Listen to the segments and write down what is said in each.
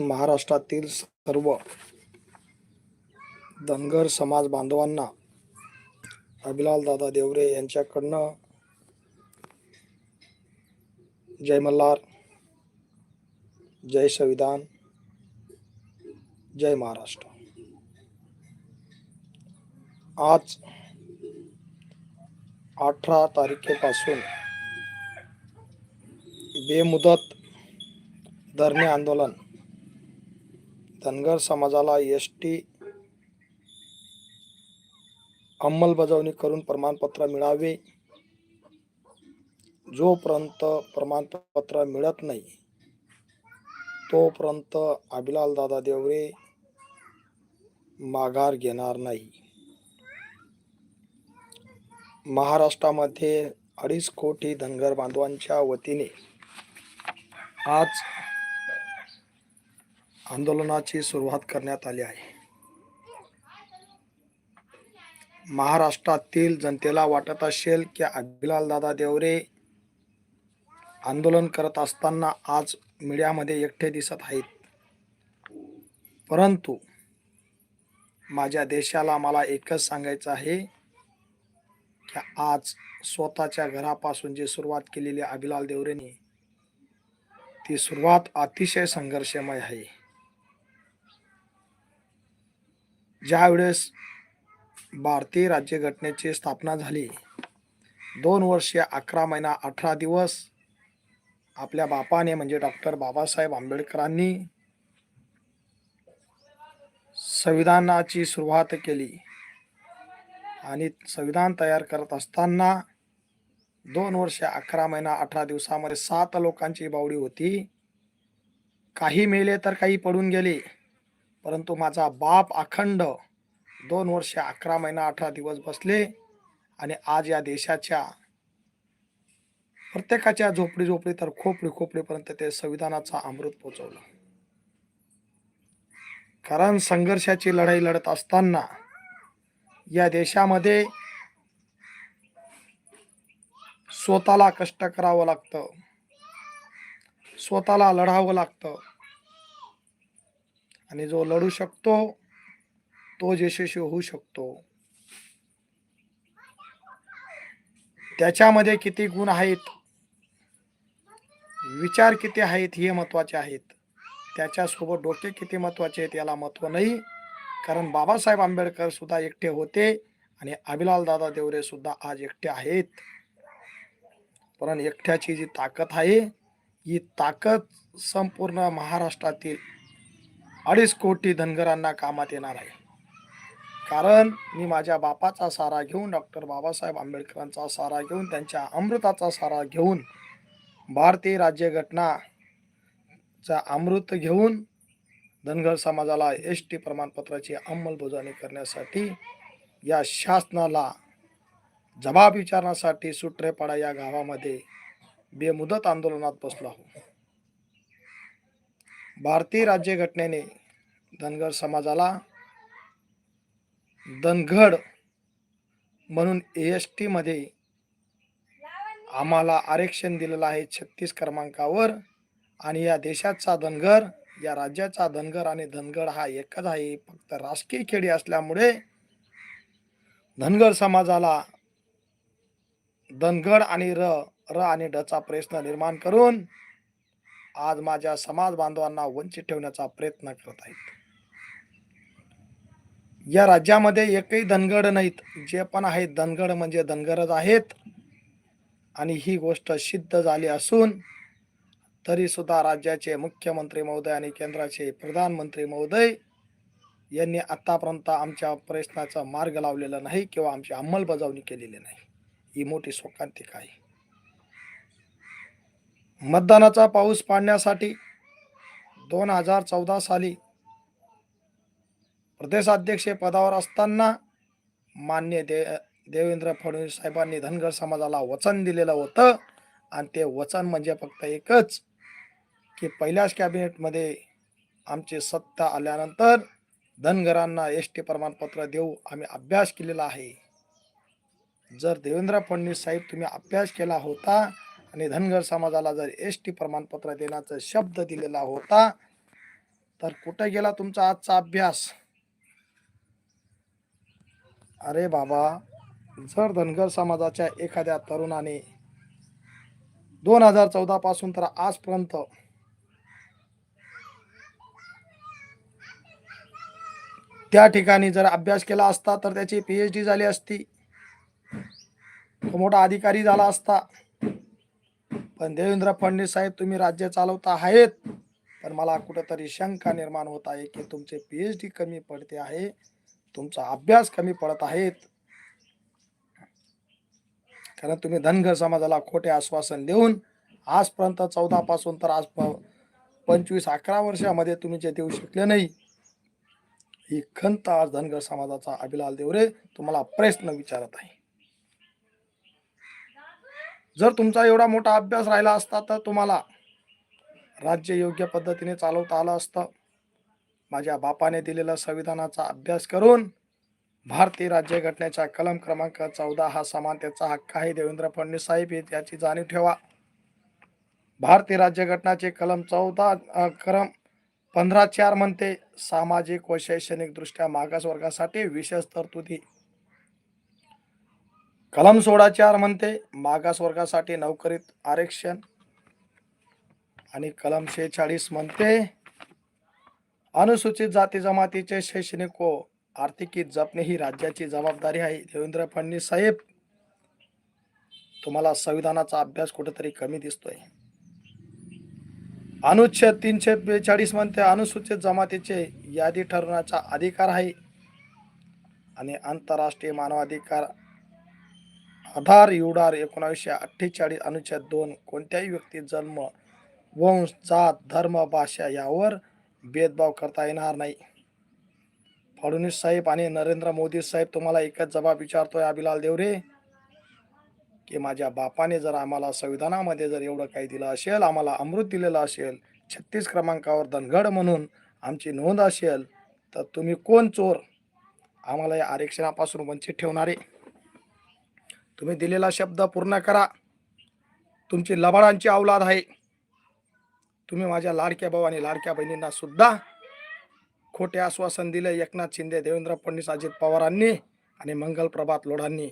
महाराष्ट्रातील सर्व धनगर समाज बांधवांना अभिलाल दादा देवरे यांच्याकडनं जय मल्हार जय संविधान जय महाराष्ट्र. आज अठरा तारखेपासून बेमुदत धरणे आंदोलन धनगर समाजाला एस टी अंमलबजावणी करून प्रमाणपत्र मिळावे. जोपर्यंत प्रमाणपत्र मिळत नाही तोपर्यंत अभिलाल दादा देवरे माघार घेणार नाही. महाराष्ट्रामध्ये अडीच कोटी धनगर बांधवांच्या वतीने आज आंदोलनाची सुरुवात करण्यात आली आहे. महाराष्ट्रातील जनतेला वाटत असेल की अभिलाल दादा देवरे आंदोलन करत असताना आज मीडियामध्ये एकटे दिसत आहेत. परंतु माझ्या देशाला मला एकच सांगायचं आहे की आज स्वतःच्या घरापासून जी सुरुवात केलेली अभिलाल देवरेने ती सुरुवात अतिशय संघर्षमय आहे. ज्यावेळेस भारतीय राज्यघटनेची स्थापना झाली दोन वर्षे अकरा महिना अठरा दिवस आपल्या बापाने म्हणजे डॉक्टर बाबासाहेब आंबेडकरांनी संविधानाची सुरुवात केली आणि संविधान तयार करत असताना दोन वर्ष अकरा महिना अठरा दिवसामध्ये सात लोकांची बावडी होती. काही मेले तर काही पडून गेले. परंतु माझा बाप अखंड दोन वर्षे अकरा महिना अठरा दिवस बसले आणि आज या देशाच्या प्रत्येकाच्या झोपडी झोपडी तर खोपडी खोपडीपर्यंत ते संविधानाचा अमृत पोचवलं. कारण संघर्षाची लढाई लढत असताना या देशामध्ये स्वतःला कष्ट करावं लागतं. स्वतःला लढावं लागतं. आणि जो लढू शकतो तो यशस्वी होऊ शकतो. त्याच्यामध्ये किती गुण आहेत? विचार किती आहेत हे महत्त्वाचे आहेत. त्याच्यासोबत डोके किती महत्त्वाचे आहेत याला महत्त्व नाही. कारण बाबासाहेब आंबेडकर सुद्धा एकटे होते आणि अभिलाल दादा देवरे सुद्धा आज एकटे आहेत. पण एकट्याची जी ताकद आहे ही ताकद संपूर्ण महाराष्ट्रातील अडीच कोटी धनगरांना कामात येणार आहे. कारण मी माझ्या बापाचा सारा घेऊन डॉक्टर बाबासाहेब आंबेडकरांचा सारा घेऊन त्यांच्या अमृताचा सारा घेऊन भारतीय राज्यघटनाचा अमृत घेऊन धनगर समाजाला एस टी प्रमाणपत्राची अंमलबजावणी करण्यासाठी या शासनाला जबाब विचारण्यासाठी सुट्रेपाडा या गावामध्ये बेमुदत आंदोलनात बसलो आहोत. भारतीय राज्यघटनेने धनगर समाजाला धनगड म्हणून ए एस टीमध्ये आम्हाला आरक्षण दिलेलं आहे छत्तीस क्रमांकावर. आणि या देशाचा धनगर या राज्याचा धनगर आणि धनगड हा एकच आहे. फक्त राजकीय खेडी असल्यामुळे धनगर समाजाला धनगड आणि र र आणि डचा प्रश्न निर्माण करून आज माझ्या समाज बांधवांना वंचित ठेवण्याचा प्रयत्न करत आहेत. या राज्यामध्ये एकही धनगड नाहीत. जे पण आहेत धनगड म्हणजे धनगरच आहेत. आणि ही गोष्ट सिद्ध झाली असून तरी सुद्धा राज्याचे मुख्यमंत्री महोदय आणि केंद्राचे प्रधानमंत्री महोदय यांनी आतापर्यंत आमच्या प्रश्नाचा मार्ग लावलेला नाही किंवा आमची अंमलबजावणी केलेली नाही. ही मोठी शोकांतिक आहे. मतदानाचा पाऊस पाडण्यासाठी दोन हजार चौदा साली प्रदेशाध्यक्ष पदावर असताना मान्य दे देवेंद्र फडणवीस साहेबांनी धनगर समाजाला वचन दिलेलं होतं. आणि ते वचन म्हणजे फक्त एकच की पहिल्याच कॅबिनेटमध्ये आमची सत्ता आल्यानंतर धनगरांना एस टी प्रमाणपत्र देऊ आम्ही अभ्यास केलेला आहे. जर देवेंद्र फडणवीस साहेब तुम्ही अभ्यास केला होता आणि धनगर समाजाला जर एस टी प्रमाणपत्र देण्याचा शब्द दिलेला होता तर कुठे गेला तुमचा आजचा अभ्यास? अरे बाबा जर धनगर समाजाच्या एखाद्या तरुणाने दोन हजार चौदा पासून तर आजपर्यंत त्या ठिकाणी जर अभ्यास केला असता तर त्याची पीएच डी झाली असती. तो मोठा अधिकारी झाला असता. पण देवेंद्र फडणवीस साहेब तुम्ही राज्य चालवता आहेत पण मला कुठंतरी शंका निर्माण होत आहे की तुमचे पी एच डी कमी पडते आहे तुमचा अभ्यास कमी पडत आहेत. कारण तुम्ही धनगर समाजाला खोटे आश्वासन देऊन आजपर्यंत चौदा पासून तर आज प- पंचवीस अकरा वर्षामध्ये तुम्ही जे देऊ शकले नाही ही खंत आज धनगर समाजाचा अभिलाल देवरे तुम्हाला प्रश्न विचारत आहे. जर तुमचा एवढा मोठा अभ्यास राहिला असता तर तुम्हाला राज्य योग्य पद्धतीने चालवता आलं असतं. माझ्या बापाने दिलेला संविधानाचा अभ्यास करून भारतीय राज्यघटनेच्या कलम क्रमांक चौदा हा समानतेचा हक्क आहे. देवेंद्र फडणवीस साहेब हे याची जाणीव ठेवा. भारतीय राज्यघटनाचे कलम चौदा क्रम पंधरा चार म्हणते सामाजिक व शैक्षणिकदृष्ट्या मागासवर्गासाठी विशेष तरतुदी कलम सोळा चार म्हणते मागासवर्गासाठी नोकरीत आरक्षण. आणि कलम शेचाळीस म्हणते अनुसूचित जाती जमातीचे शैक्षणिक व आर्थिकी जपणे ही राज्याची जबाबदारी आहे. देवेंद्र फडणवीस साहेब तुम्हाला संविधानाचा अभ्यास कुठेतरी कमी दिसतोय. अनुच्छेद तीनशे बेचाळीस म्हणते अनुसूचित जमातीचे यादी ठरवण्याचा अधिकार आहे. आणि आंतरराष्ट्रीय मानवाधिकार आधार युडार एकोणावीसशे अठ्ठेचाळीस अनुच्छेद दोन कोणत्याही व्यक्ती जन्म वंश जात धर्म भाषा यावर भेदभाव करता येणार नाही. फडणवीस साहेब आणि नरेंद्र मोदी साहेब तुम्हाला एकच जबाब विचारतोय अभिलाल देवरे की माझ्या बापाने जर आम्हाला संविधानामध्ये जर एवढं काही दिलं असेल आम्हाला अमृत दिलेलं असेल छत्तीस क्रमांकावर धनगड म्हणून आमची नोंद असेल तर तुम्ही कोण चोर? आम्हाला या आरक्षणापासून वंचित ठेवणारे. तुम्ही दिलेला शब्द पूर्ण करा. तुमची लबाडांची अवलाद आहे. तुम्ही माझ्या लाडक्या भाऊ आणि लाडक्या बहिणींना सुद्धा खोटे आश्वासन दिले एकनाथ शिंदे देवेंद्र फडणवीस अजित पवारांनी आणि मंगल प्रभात लोढांनी.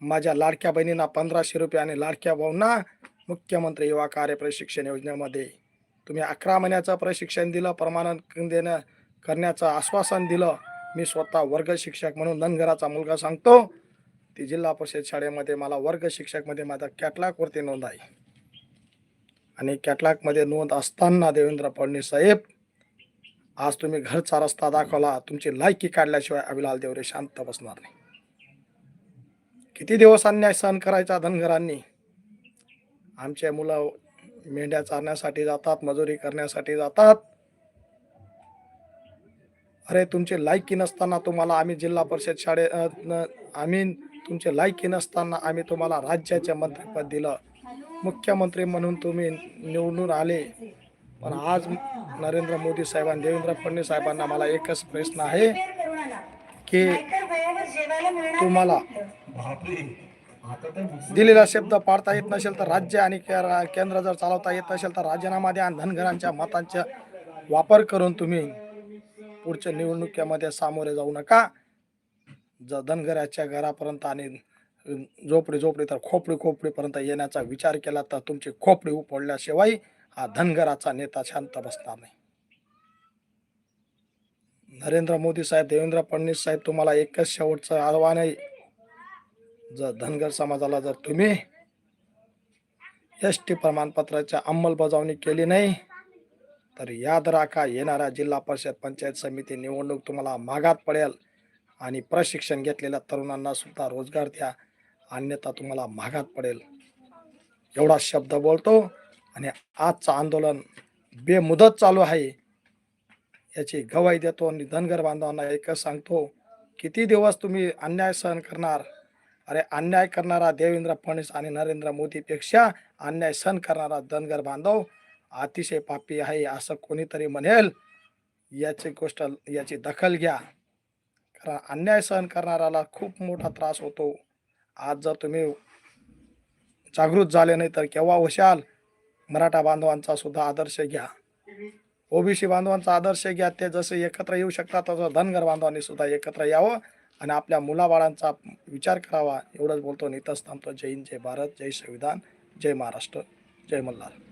माझ्या लाडक्या बहिणींना पंधराशे रुपये आणि लाडक्या भाऊंना मुख्यमंत्री युवा कार्य प्रशिक्षण योजनेमध्ये. तुम्ही अकरा महिन्याचं प्रशिक्षण दिलं प्रमाणन देणं करण्याचं आश्वासन दिलं. मी स्वतः वर्ग शिक्षक म्हणून धनगराचा मुलगा सांगतो. ती जिल्हा परिषद शाळेमध्ये मला वर्ग शिक्षकमध्ये माझा कॅटलॉगवरती नोंद आहे. आणि कॅटलॉगमध्ये नोंद असताना देवेंद्र फडणवीस साहेब आज तुम्ही घरचा रस्ता दाखवला तुमची लायकी काढल्याशिवाय अभिलाल देवरे शांत बसणार नाही. किती दिवस अन्याय सहन करायचा धनगरांनी? आमचे मुलं मेंढ्या चारण्यासाठी जातात मजुरी करण्यासाठी जातात. अरे तुमची लायकी नसताना तुम्हाला आम्ही जिल्हा परिषद शाळे न- आम्ही तुमचे लायकी नसताना आम्ही तुम्हाला राज्याचे मंत्रिपद दिलं. मुख्यमंत्री म्हणून तुम्ही निवडून आले. पण आज नरेंद्र मोदी साहेबांनी देवेंद्र फडणवीस साहेबांना मला एकच प्रश्न आहे की तुम्हाला दिलेला शब्द पाडता येत नसेल तर राज्य आणि केंद्र जर चालवता येत नसेल तर राजीनामा द्या आणि धनगरांच्या मतांचा वापर करून तुम्ही पुढच्या निवडणुकीमध्ये सामोरे जाऊ नका. जर धनगराच्या घरापर्यंत आणि झोपडी झोपडी तर खोपडी खोपडीपर्यंत येण्याचा विचार केला तर तुमची खोपडी उपडल्याशिवाय हा धनगराचा नेता शांत बसणार नाही. नरेंद्र मोदी साहेब देवेंद्र फडणवीस साहेब तुम्हाला एकच शेवटचं आव्हान आहे. जर धनगर समाजाला जर तुम्ही एस टी प्रमाणपत्राच्या अंमलबजावणी केली नाही तर याद राखा येणाऱ्या जिल्हा परिषद पंचायत समिती निवडणूक तुम्हाला मागात पडेल. आणि प्रशिक्षण घेतलेल्या तरुणांना सुद्धा रोजगार द्या. अन्यथा तुम्हाला महागात पडेल. एवढा शब्द बोलतो आणि आजचं आंदोलन बेमुदत चालू आहे. याची गवाही देतो आणि धनगर बांधवांना एकच सांगतो किती दिवस तुम्ही अन्याय सहन करणार? अरे अन्याय करणारा देवेंद्र फडणवीस आणि नरेंद्र मोदीपेक्षा अन्याय सहन करणारा धनगर बांधव अतिशय पापी आहे असं कोणीतरी म्हणेल. याची गोष्ट याची दखल घ्या. कारण अन्याय सहन करणाऱ्याला खूप मोठा त्रास होतो. आज जर तुम्ही जागृत झाले नाही तर केव्हा होशाल? मराठा बांधवांचा सुद्धा आदर्श घ्या. ओबीसी बांधवांचा आदर्श घ्या. ते जसे एकत्र येऊ शकतात तसं धनगर बांधवांनी सुद्धा एकत्र यावं आणि आपल्या मुलाबाळांचा विचार करावा. एवढंच बोलतो. नितस थांबतो जय हिंद जय भारत जय संविधान जय महाराष्ट्र जय मल्हार.